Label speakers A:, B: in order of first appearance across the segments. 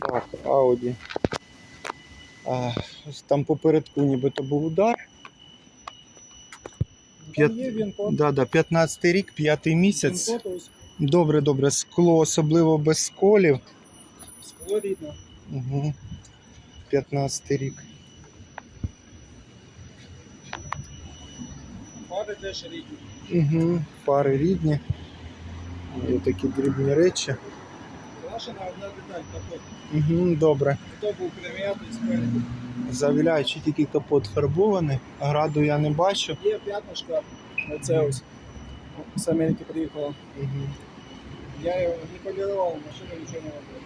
A: Так, Audi. А, ось там попередку нібито був удар. П'ят-
B: Там є він код.
A: Да, да, 15 рік, п'ятий місяць.
B: Він код ось
A: Добре, добре. Скло, особливо без сколів.
B: скло рідне.
A: Угу. 15 рік.
B: Фари теж рідні.
A: Угу. Фари рідні. Є такі дрібні речі.
B: Крашена одна деталь капот.
A: Угу, добре.
B: Хто був прим'ятий спереду.
A: Завіляючи тільки капот фарбований. Граду я не бачу.
B: Є п'ятнишка. Оце ось. З Америки приїхала.
A: Угу.
B: Я його не полірував, машина нічого не робила.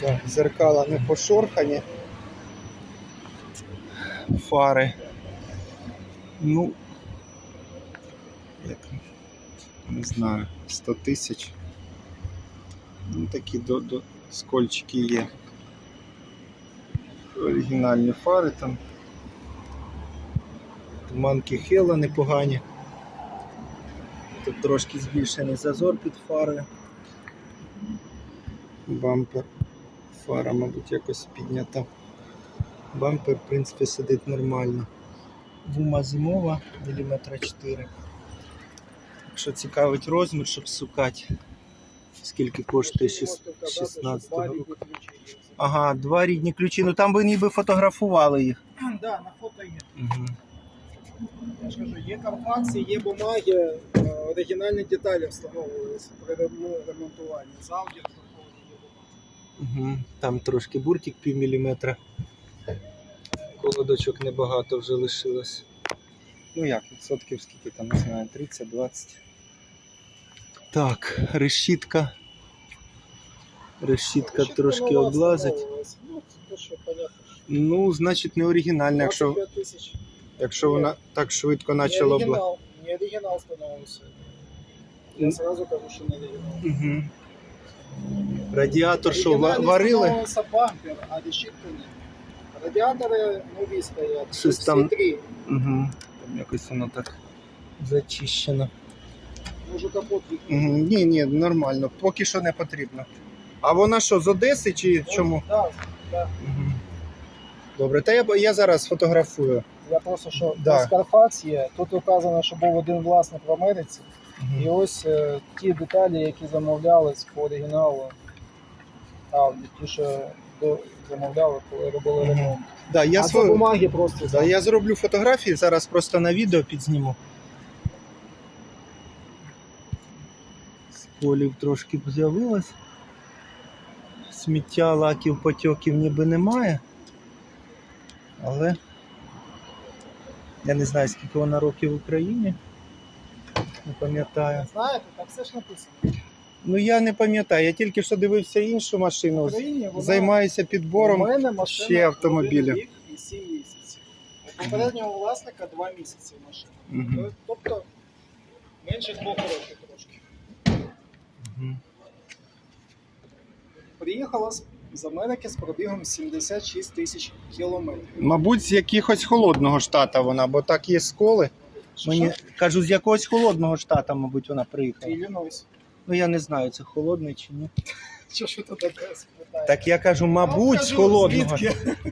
A: Так, зеркала не пошорхані. Фари. Ну, як, не знаю, 100 тисяч. Ну, такі до, до скольчики є. Оригінальні фари там. Туманки Хела непогані. Тут трошки збільшений зазор під фарою. Бампер. Фара, мабуть, якось піднята. Бампер, в принципі, сидить нормально. Гума зимова, міліметра 4. Якщо цікавить розмір, щоб сукати. Скільки коштує 16 року. Ага, два рідні ключі. Ну там би ніби фотографували їх.
B: Да, на фото є.
A: Угу.
B: Я ж кажу, є карфакси, є бумаги, е, оригінальні деталі встановлюються при ремонтуванні. З було.
A: Угу. Там трошки буртик пів міліметра. Колодочок небагато вже лишилось. Ну як, відсотків скільки там, не знаю, 30-20. Так, решітка. Решітка трошки облазить.
B: Ну,
A: Ну, значить, не оригінальна, якщо, якщо вона так швидко почала бла.
B: оригінал, не оригінал встановився. Я сразу кажу, що не оригінал.
A: Угу. Радіатор що, варили?
B: бампер, а решітка ні. Радіатори нові стоять.
A: Щось
B: всі
A: там-
B: три.
A: Угу. Там якось воно так зачищено.
B: Може капот відкрити.
A: Ні, ні, нормально, поки що не потрібно. А вона що, з Одеси чи чому?
B: Так, так.
A: Угу. Добре, та я, я зараз фотографую.
B: Я просто що
A: Да.
B: да. Є. Тут указано, що був один власник в Америці. І ось е, ті деталі, які замовлялись по оригіналу Audi, ті, що до, замовляли, коли робили
A: Мгм.
B: ремонт.
A: Да, я,
B: а це
A: свою,
B: бумаги просто.
A: да, я зроблю фотографії, зараз просто на відео підзніму. Сколів трошки б з'явилось. Сміття, лаків, потьоків ніби немає. Але я не знаю, скільки вона років в Україні. Не пам'ятаю.
B: Знаєте, так все ж написано.
A: Ну я не пам'ятаю, я тільки що дивився іншу
B: В
A: машину.
B: Україні вона...
A: Займаюся
B: У
A: підбором.
B: мене машина
A: ще автомобілів.
B: рік і 7 місяців. У попереднього власника 2 місяці машина.
A: Мгм.
B: Тобто менше двох років трошки.
A: Мгм.
B: Приїхала з, з Америки з пробігом 76 тисяч кілометрів.
A: Мабуть, з якихось холодного штата вона, бо так є сколи. Мені кажу, з якогось холодного штата, мабуть, вона приїхала.
B: Іллінойс.
A: Ну я не знаю, це холодний чи ні.
B: Що ж тут таке спитаєте?
A: Так я кажу, мабуть, з холодного.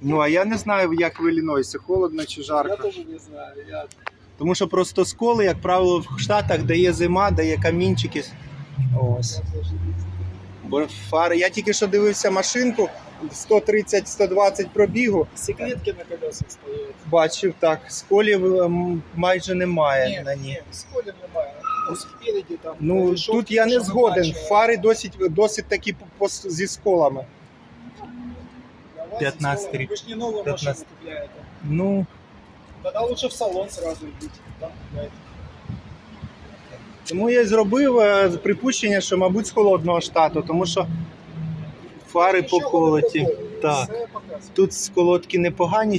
A: Ну а я не знаю, як в Іллінойсі, холодно чи жарко.
B: Я теж не знаю. Я...
A: Тому що просто сколи, як правило, в Штатах, де є зима, де є камінчики. Ось. Бо фари. Я тільки що дивився машинку 130-120 пробігу.
B: Секретки на колесах стоять.
A: Бачив так, сколів ем, майже немає на ній.
B: сколів немає. Ну, спереді там.
A: Ну
B: решетки,
A: тут я не згоден.
B: бачили.
A: Фари досить, досить такі зі сколами. 15
B: скоро.
A: рік.
B: Ви ж не нову
A: 15.
B: машину купляєте.
A: Ну,
B: Тогда лучше в салон сразу йдіть. Там купляйте.
A: Тому я зробив е, припущення, що, мабуть, з холодного штату, тому що фари поколоті. Так. Тут сколотки непогані,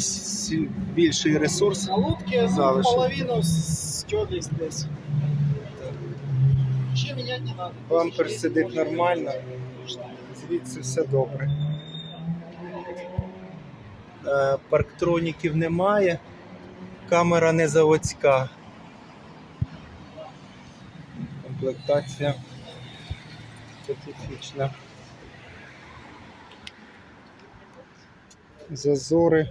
A: більший ресурс.
B: Колодки
A: Залишок.
B: половину стерлись десь. Ще міняти не треба.
A: Бампер сидить нормально, звідси все добре. Е, Парктроніків немає, камера не заводська. Комплектація специфічна. зазори.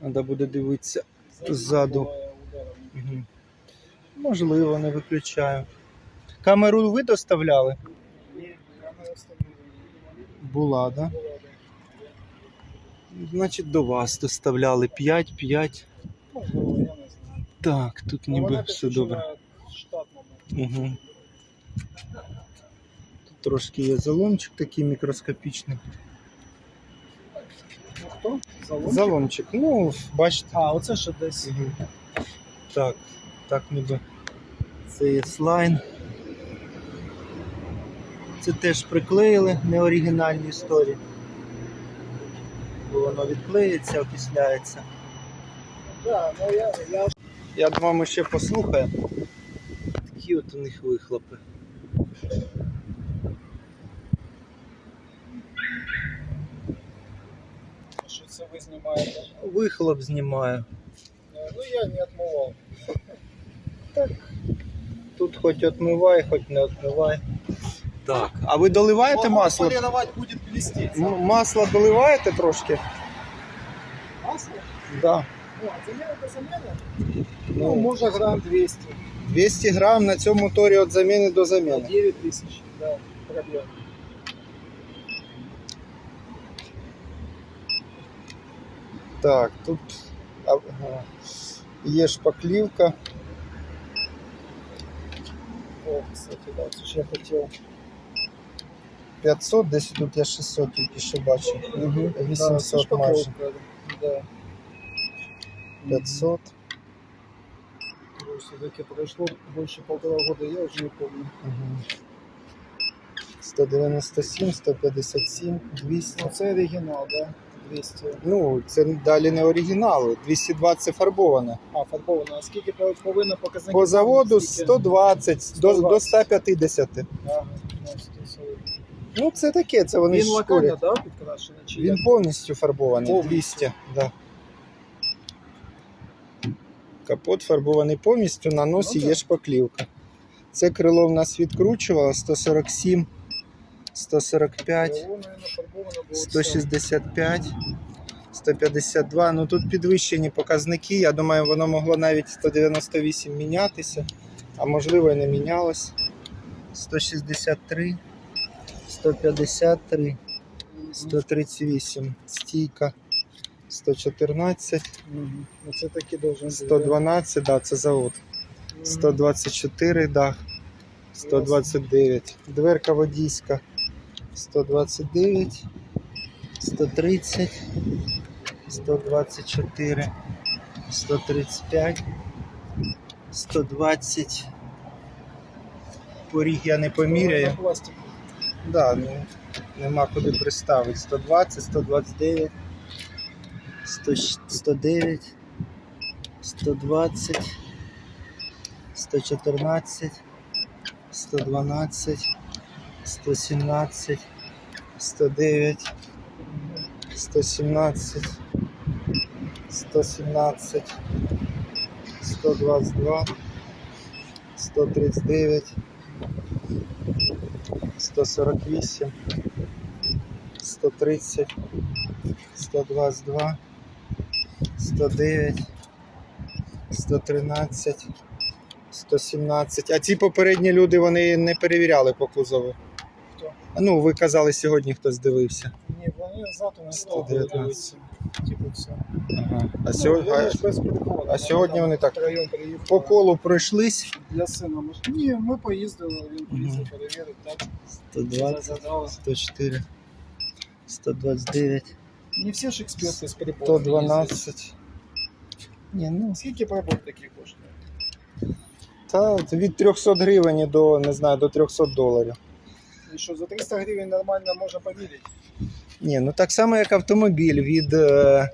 A: Треба буде дивитися. Ззаду. Можливо, не виключаю. Камеру ви доставляли?
B: Ні, камера.
A: Була, так? Да. Значить, до вас доставляли 5, 5.
B: Можливо, я не знаю.
A: Так, тут ніби все добре. Угу. Тут трошки є заломчик такий мікроскопічний.
B: Ну, хто? Заломчик?
A: Заломчик, ну, бачите.
B: А, оце ще десь.
A: Мгм. Так, так ніби. Це є слайн. Це теж приклеїли неоригінальні історії. Бо воно відклеїться, окисляється.
B: Да, ну я, я
A: Я думаю, ми ще послухаємо. Такі от у них вихлопи.
B: що це ви знімаєте.
A: Вихлоп знімаю.
B: Е, Ну я не отмывал.
A: Тут хоч отмивай, хоч не отмивай. Так. А ви доливаєте масло?
B: Полировать будет блестеть.
A: М- Масло доливаєте трошки?
B: Масло?
A: Да.
B: Ну, може грамм 200.
A: 200 грам на цьому моторі від заміни до заміни.
B: 9 тысяч, да, проблем.
A: Так, тут є шпаклівка.
B: О, кстати, да, це ж я хотів.
A: 500, десь тут я 600 тільки що бачив.
B: Угу.
A: 800 майже.
B: Да.
A: 500.
B: Ну, Все-таки прошло больше полтора года, я уже не помню.
A: Угу. 197, 157, 200.
B: Ну, це оригінал, да? 200.
A: Ну, це далі не оригінал. 220 фарбоване.
B: А, фарбовано. А скільки по- повинно показники?
A: По заводу
B: Скільки?
A: 120 до, до 150.
B: Ага, ну, 140.
A: Ну, це таке, це вони
B: Він
A: ж
B: локально,
A: шкурять.
B: да, підкрашений? Чи
A: Він
B: як?
A: повністю фарбований.
B: Повністю.
A: 200. Да. Капот фарбований повністю, на носі
B: Ну,
A: є шпаклівка. Це крило в нас відкручувало 147, 145,
B: Його, наверно, фарбовано було все.
A: 165, 152. Ну тут підвищені показники. Я думаю, воно могло навіть 198 мінятися, а можливо і не мінялось. 163, 153. 138, стійка 114,
B: Мгм. Ну, це таки должен бути.
A: 112, да, це завод.
B: Мгм.
A: 124 дах, 129, дверка водійська 129, 130, 124, 135, 120. Поріг я не поміряю.
B: Пластику.
A: Да, ну, нема куди приставити. 120, 129, 100, 109, 120, 114, 112, 117, 109, 117, 117, 122, 139, 148, 130, 122, 109, 113, 117. А ці попередні люди вони не перевіряли по кузову.
B: Хто?
A: Ну, ви казали, сьогодні хтось дивився.
B: Ні, вони завтра на
A: 119.
B: дивиться. Типу все.
A: Ага. А,
B: Ну,
A: сьогодні,
B: приколу.
A: а сьогодні вони так по колу пройшлись.
B: Для сина. може. Ні, ми поїздили, він поїздив, перевірив, так.
A: 120, 104, 129,
B: Не всі ж експерти з перепону.
A: 112. Ні, ну,
B: Скільки перепон таких коштує?
A: та від 300 гривень до, не знаю, до 300 доларів.
B: І що, за 300 гривень нормально можна поміряти?
A: Ні, ну так само, як автомобіль від, е,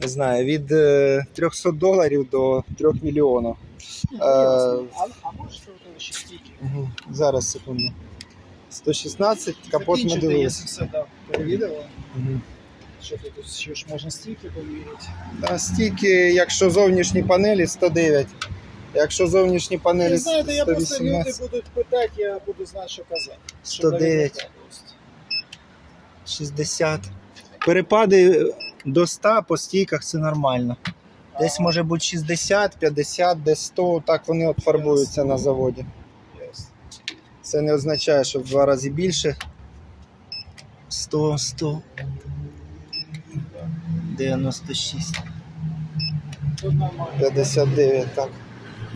A: не знаю, від е, 300 доларів до 3 мільйонів. Е.
B: А, а можете от ще стільки?
A: Угу. Зараз, секунду. 116, капот ми
B: Закінчити,
A: дивилися.
B: якщо все так перевірили.
A: Угу.
B: Що тут ще ж можна стільки поміряти?
A: Да, стільки, якщо зовнішні панелі 109, Якщо зовнішні панелі
B: Ви знаєте, я просто люди будуть питати, я буду знати, що казати. Щоб
A: 109.
B: не просто.
A: 60. Перепади до 100 по стійках це нормально. Десь може бути 60, 50, десь 100, так вони от фарбуються на заводі.
B: Ясно.
A: Це не означає, що в два рази більше. 100, 100. 96. 59, так.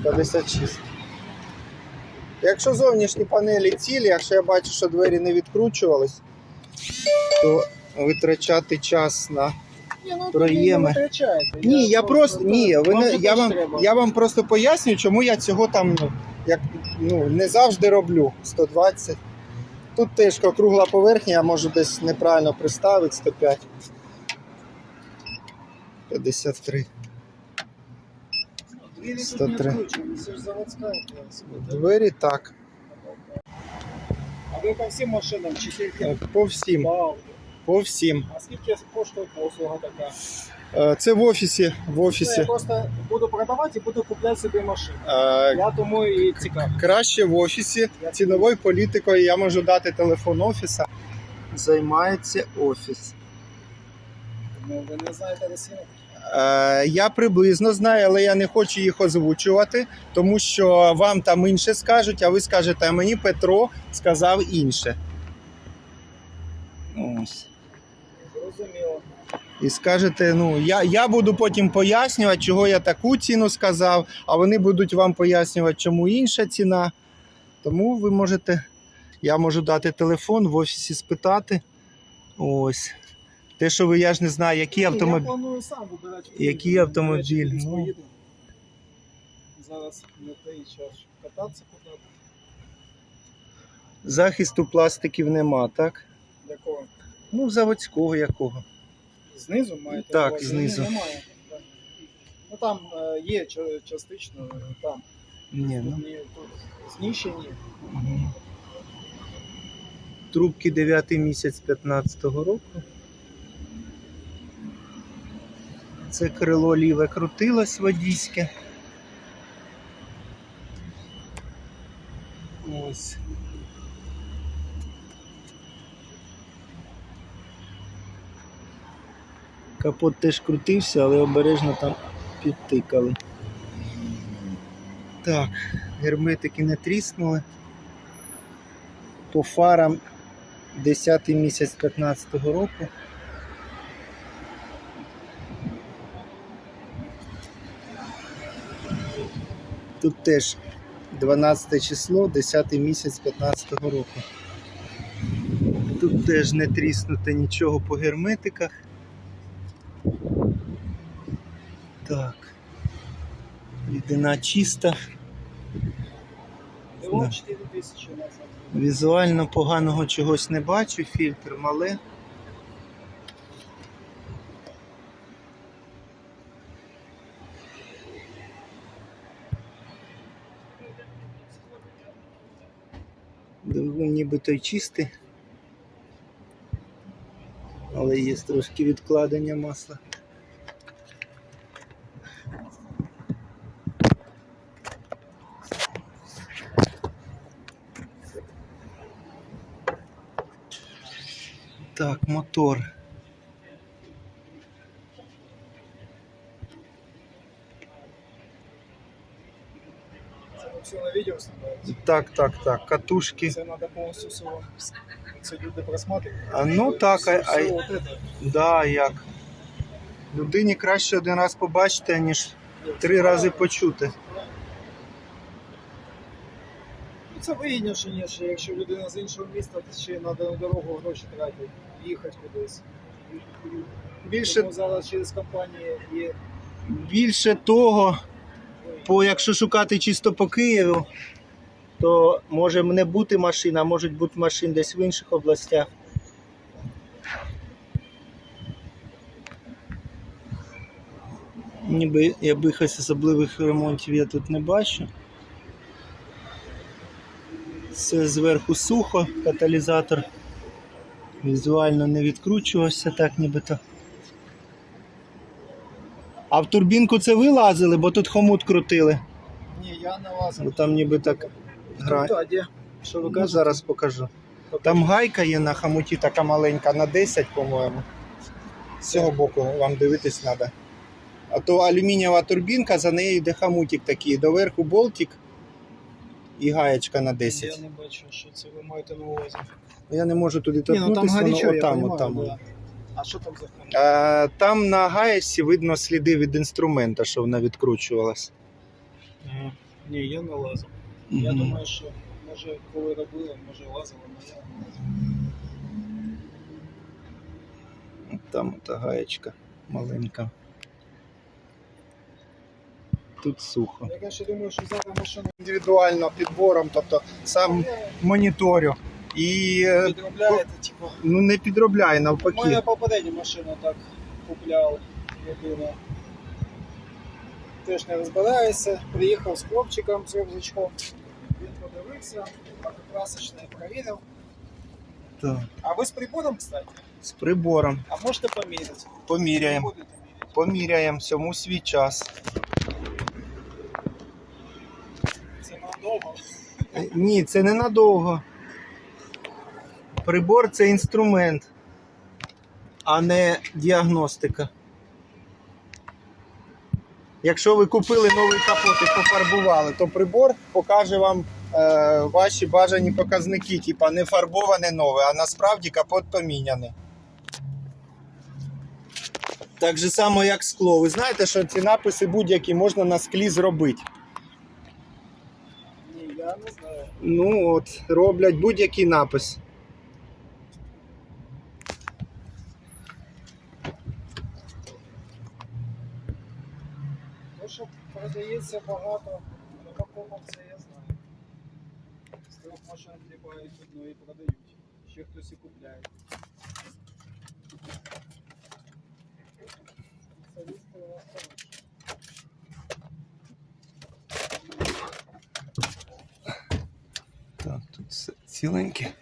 A: 56. Якщо зовнішні панелі цілі, якщо я бачу, що двері не відкручувались, то витрачати час на.
B: Ну,
A: Проєми.
B: не.
A: Ні, я просто ні, ви
B: Вам
A: не, я вам я вам просто пояснюю, чому я цього там ну, як ну не завжди роблю. 120. Тут теж кругла поверхня, я можу десь неправильно приставити 105. 53.
B: Тут
A: 103.
B: не відкручені, це ж заводська.
A: Двері так.
B: А ви по всім машинам чи тільки
A: е, По всім. По всім.
B: А скільки коштує послуга така?
A: Е, Це в офісі. В
B: Це я просто буду продавати і буду купляти собі машину.
A: Е,
B: Я тому і цікавий.
A: Краще в офісі. Ціновою політикою я можу дати телефон офіса. Займається офіс.
B: Ну, ви не знаєте російську?
A: Е, Я приблизно знаю, але я не хочу їх озвучувати, тому що вам там інше скажуть, а ви скажете, а мені Петро сказав інше. Ось.
B: Зрозуміло.
A: І скажете, ну я, я буду потім пояснювати, чого я таку ціну сказав, а вони будуть вам пояснювати, чому інша ціна. Тому ви можете, я можу дати телефон в офісі спитати. Ось. Те, що ви я ж не знаю, який
B: Я
A: автомобіль.
B: планую сам вибирати.
A: Який автомобіль? Ну.
B: Зараз не той час, щоб кататися куди.
A: Захисту пластиків нема, так?
B: Якого?
A: Ну, заводського якого.
B: Знизу маєте?
A: Так,
B: увазі?
A: знизу.
B: Ні, Немає. Так. Ну там е, є ча- частично, е, там.
A: Ні, ну.
B: Тут, ні, тут знищені.
A: Трубки 9 місяць 15-го року. Це крило ліве крутилось водійське. Ось. Капот теж крутився, але обережно там підтикали. Так, герметики не тріснули. По фарам 10 місяць 15-го року. Тут теж 12 число, 10 місяць 15-го року. Тут теж не тріснуте нічого по герметиках. Так. Рідина чиста.
B: Було
A: Да.
B: 4 тисячі назад.
A: Візуально поганого чогось не бачу, фільтр мале. Нібито й чистий. Але є трошки відкладення масла. Так, мотор.
B: Це все на відео знімаєте.
A: Так, так, так. Катушки.
B: Це треба повністю все. Це люди просматривають.
A: А, ну так, а- а-
B: все от это.
A: Да, як. Людині краще один раз побачити, ніж три рази почути.
B: Ну, Це вигідніше, ніж якщо людина з іншого міста, то ще треба на дорогу гроші тратити, їхати кудись.
A: Більше,
B: Тому зараз через компанії є.
A: більше того, по, якщо шукати чисто по Києву, то може не бути машин, а можуть бути машин десь в інших областях. Ніби якихось особливих ремонтів я тут не бачу. Це зверху сухо, каталізатор візуально не відкручувався так нібито. А в турбінку це ви лазили, бо тут хомут крутили.
B: Ні, я не лазив.
A: Бо там ніби так гра.
B: А де? Що ви
A: Ну,
B: кажете?
A: зараз покажу. Там гайка є на хамуті така маленька, на 10, по-моєму. З цього боку вам дивитись треба. А то алюмінієва турбінка, за нею йде хамутик такий. Доверху болтик і гаєчка на 10.
B: Я не бачу, що це ви маєте на увазі.
A: Я не можу туди
B: Ні, ну там
A: торкнутися,
B: горячо,
A: воно
B: я
A: отам, отам.
B: да. А що там за?
A: А, там на гаєчці видно сліди від інструмента, що вона відкручувалась.
B: Ага. Ні, я не лазив. Я думаю, що може коли робили, може лазили, але я не лазив.
A: Там та гаєчка маленька. Тут сухо.
B: Я, конечно, думаю, що зараз машина
A: Індивідуально підбором, тобто сам моніторю. І е,
B: підробляєте.
A: Ну не підробляє навпаки.
B: Моя попередня машина так купляла людина. Теж не розбирається. Приїхав з хлопчиком, з рюкзачком. Він подивився, красочний провірив.
A: Так.
B: А ви з прибором, кстати?
A: З прибором.
B: А можете поміряти?
A: Поміряємо. Поміряємо всьому свій час.
B: Це надовго.
A: Ні, це не надовго. Прибор це інструмент, а не діагностика. Якщо ви купили новий капот і пофарбували, то прибор покаже вам е, ваші бажані показники, типа не фарбоване нове, а насправді капот поміняний. Так же само, як скло. Ви знаєте, що ці написи будь-які можна на склі зробити.
B: Ні, я не знаю.
A: Ну от, роблять будь-який напис.
B: То, що продається багато, на какому це я знаю. З трьох машин кліпають одну і продають. Ще хтось і купляє. Спеціалісти у нас хороші.
A: Так, тут все ціленьке.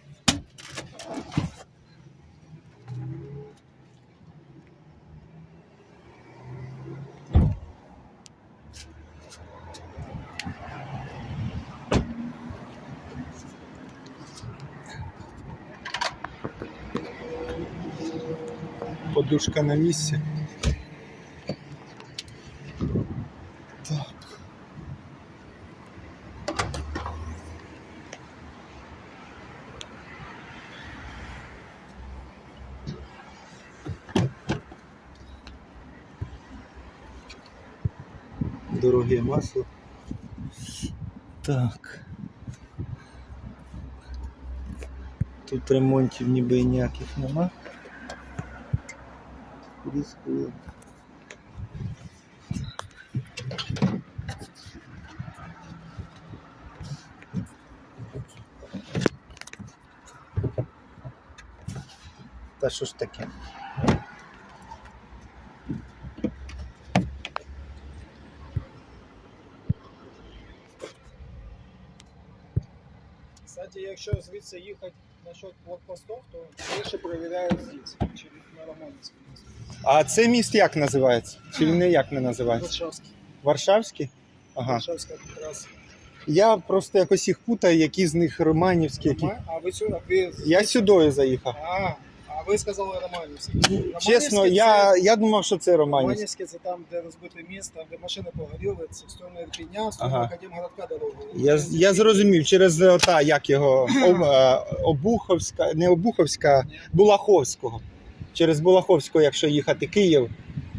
A: Подушка на місці. Так. Дороге масло. Так. Тут ремонтів ніби ніяких нема. Різкую. Та що ж таке?
B: Кстати, якщо звідси їхати насчет блокпостів, то більше перевіряють здесь, чи на Романівському.
A: А це міст як називається? Чи він ніяк не називається?
B: Варшавський.
A: Варшавський? Ага.
B: Варшавська траса.
A: Я просто якось їх путаю, які з них романівські, які.
B: А ви сюди? Ви...
A: Я сюди заїхав.
B: А, а ви сказали Романівський.
A: Чесно,
B: Романівський
A: я,
B: це-
A: я думав, що це романівський.
B: Романівське це там, де розбите місто, там, де машини погоріли, це в сторону Ірпіня, в сторону
A: Ага.
B: Академгородка дорога.
A: Я, я зрозумів, через е, та, як його, об, е, Обуховська, не Обуховська, Булаховського. Через Булаховського, якщо їхати Київ,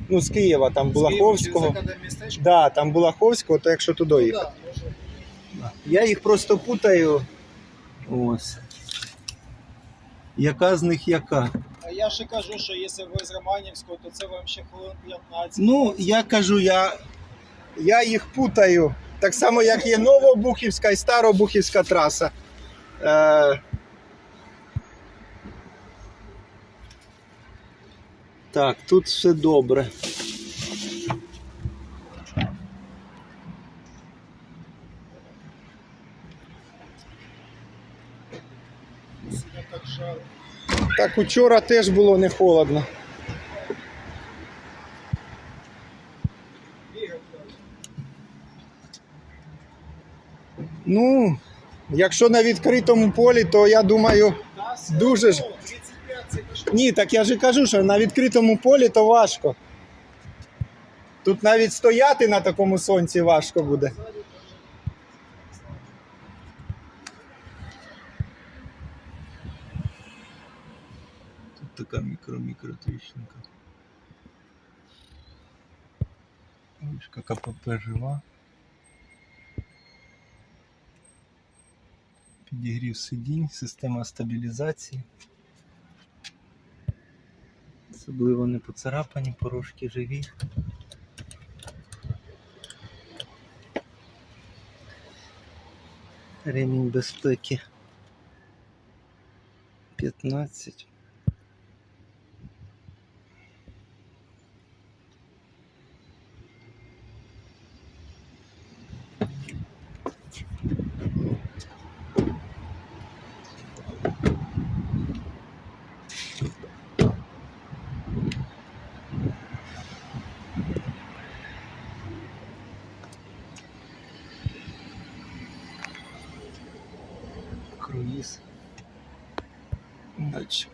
A: ну з Києва, там Булаховського. Да, там Булаховського, то якщо туди
B: Ну,
A: їхати.
B: да, може.
A: Я їх просто путаю. Ось. Яка з них яка?
B: А я ще кажу, що якщо ви з Романівського, то це вам ще хвилин 15.
A: Ну, я кажу, я, я їх путаю. Так само, як є Новобухівська і Старобухівська траса. Е... Так, тут все добре.
B: Так
A: учора теж було не холодно. Ну, якщо на відкритому полі, то я думаю, Дуже ж.
B: Одно, 35 це пішло.
A: ні, так я ж кажу, що на відкритому полі то важко. Тут навіть стояти на такому сонці важко буде. Тут така мікро-мікро тріщинка. Ручка КПП жива. Підігрів сидінь, система стабілізації. Особливо не поцарапані, порошки живі. Ремінь безпеки 15.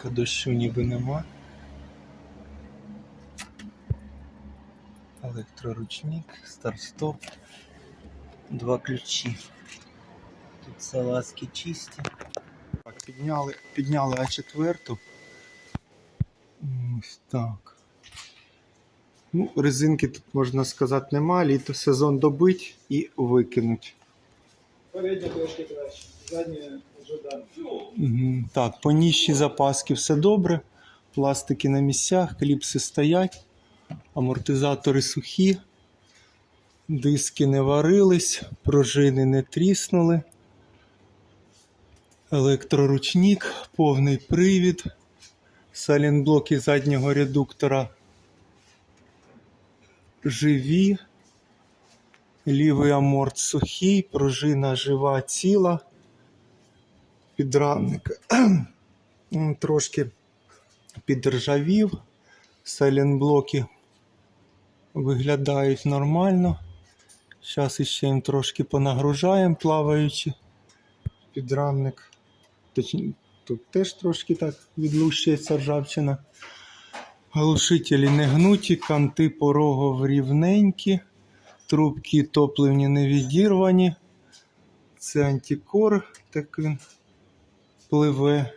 A: Датчика дощу ніби нема. Електроручник, старт-стоп. Два ключі. Тут салазки чисті. Так, підняли, підняли А4. Ось так. Ну, резинки тут можна сказати нема, літо сезон добить і викинуть.
B: Передня трошки краще.
A: Мгм. Так, по ніжчі запаски все добре. Пластики на місцях, кліпси стоять, амортизатори сухі, диски не варились, пружини не тріснули. Електроручник, повний привід, салінблоки заднього редуктора живі. Лівий аморт сухий, пружина жива ціла підрамник трошки підржавів. Салінблоки виглядають нормально. Зараз іще їм трошки понагружаємо, плаваючи. Підрамник. Тут теж трошки так відлущується ржавчина. Глушителі не гнуті, канти порогов рівненькі, трубки топливні не відірвані. Це антикор, так він пливе.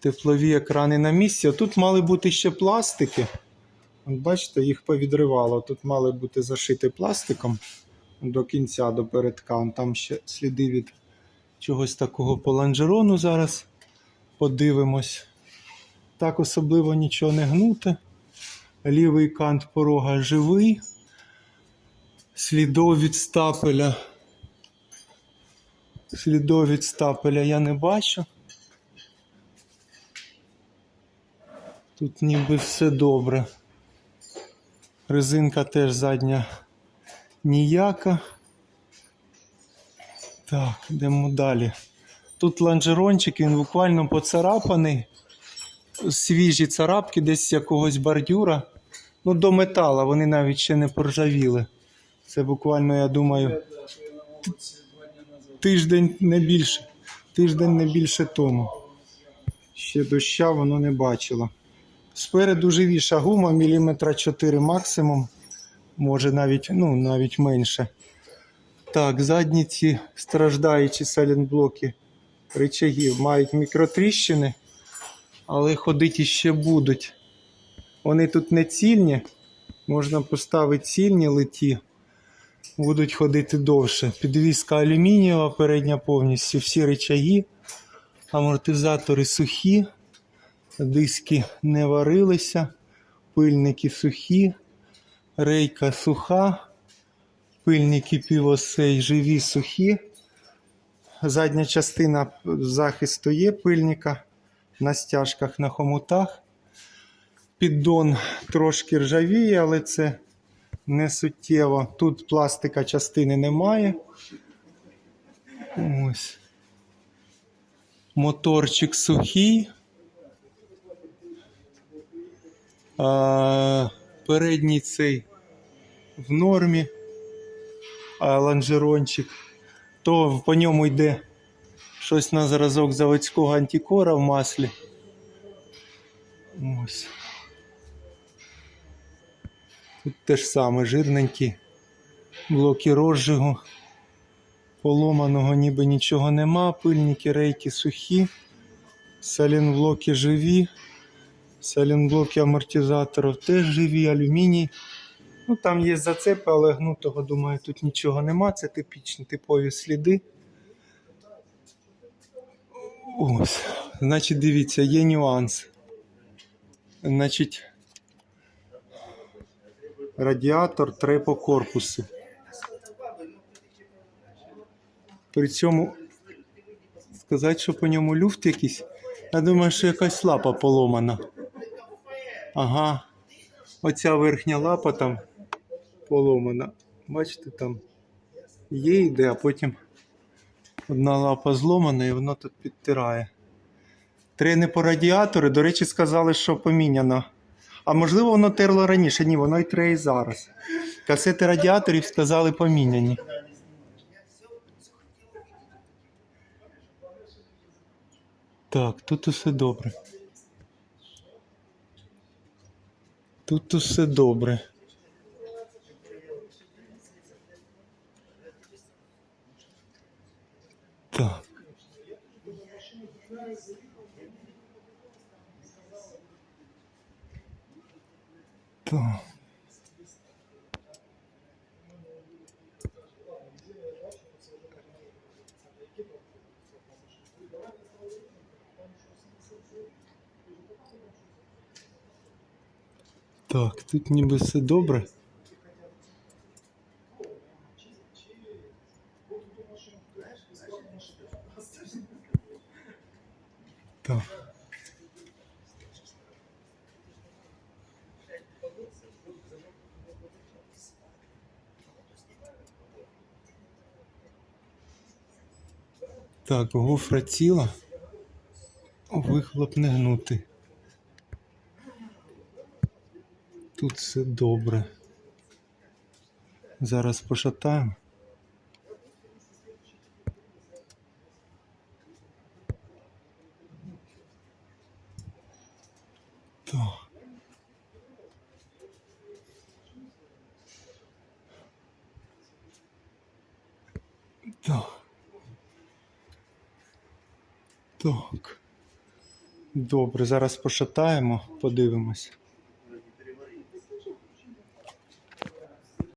A: Теплові екрани на місці. Тут мали бути ще пластики. Бачите, їх повідривало. Тут мали бути зашиті пластиком до кінця, до передка. Там ще сліди від чогось такого по лонжерону зараз подивимось. Так особливо нічого не гнуте. Лівий кант порога живий. Слідов від стапеля. Слідов від стапеля я не бачу. Тут ніби все добре. Резинка теж задня ніяка. Так, йдемо далі. Тут лонжерончик, він буквально поцарапаний. Свіжі царапки десь з якогось бордюра. Ну, до метала, вони навіть ще не поржавіли. Це буквально, я думаю, тиждень не більше. Тиждень не більше тому. Ще доща воно не бачило. Спереду живіша гума, міліметра 4 максимум. Може навіть, ну, навіть менше. Так, задні ці страждаючі салінблоки речагів мають мікротріщини, але ходити ще будуть. Вони тут не цільні. Можна поставити цільні литі. Будуть ходити довше. Підвіска алюмінієва передня повністю, всі речаги, амортизатори сухі, диски не варилися, пильники сухі, рейка суха, пильники півосей живі сухі. Задня частина захисту є пильника на стяжках, на хомутах. Піддон трошки ржавіє, але це не суттєво. Тут пластика частини немає. Ось. Моторчик сухий. А, передній цей в нормі. А лонжерончик. То по ньому йде щось на зразок заводського антикора в маслі. Ось. Тут те ж саме жирненькі блоки розжигу. Поломаного ніби нічого нема, пильники рейки сухі, салінблоки живі, салінблоки амортизаторів теж живі, алюміній. Ну, там є зацепи, але гнутого, думаю, тут нічого нема. Це типічні типові сліди. Ось. Значить, дивіться, є нюанс. Значить, радіатор тре по корпусу. При цьому сказати, що по ньому люфт якийсь. Я думаю, що якась лапа поломана. Ага. Оця верхня лапа там поломана. Бачите, там є йде, а потім одна лапа зломана і воно тут підтирає. Три не по радіатору, до речі, сказали, що поміняно. А можливо, воно терло раніше. Ні, воно й тре і зараз. Касети радіаторів сказали поміняні. Так, тут усе добре. Тут усе добре. Так. Так. Так, тут ніби все добре. Так, гофра ціла. Вихлоп не гнути. Тут все добре. Зараз пошатаємо. Так. Так. Так. Добре, зараз пошатаємо, подивимось.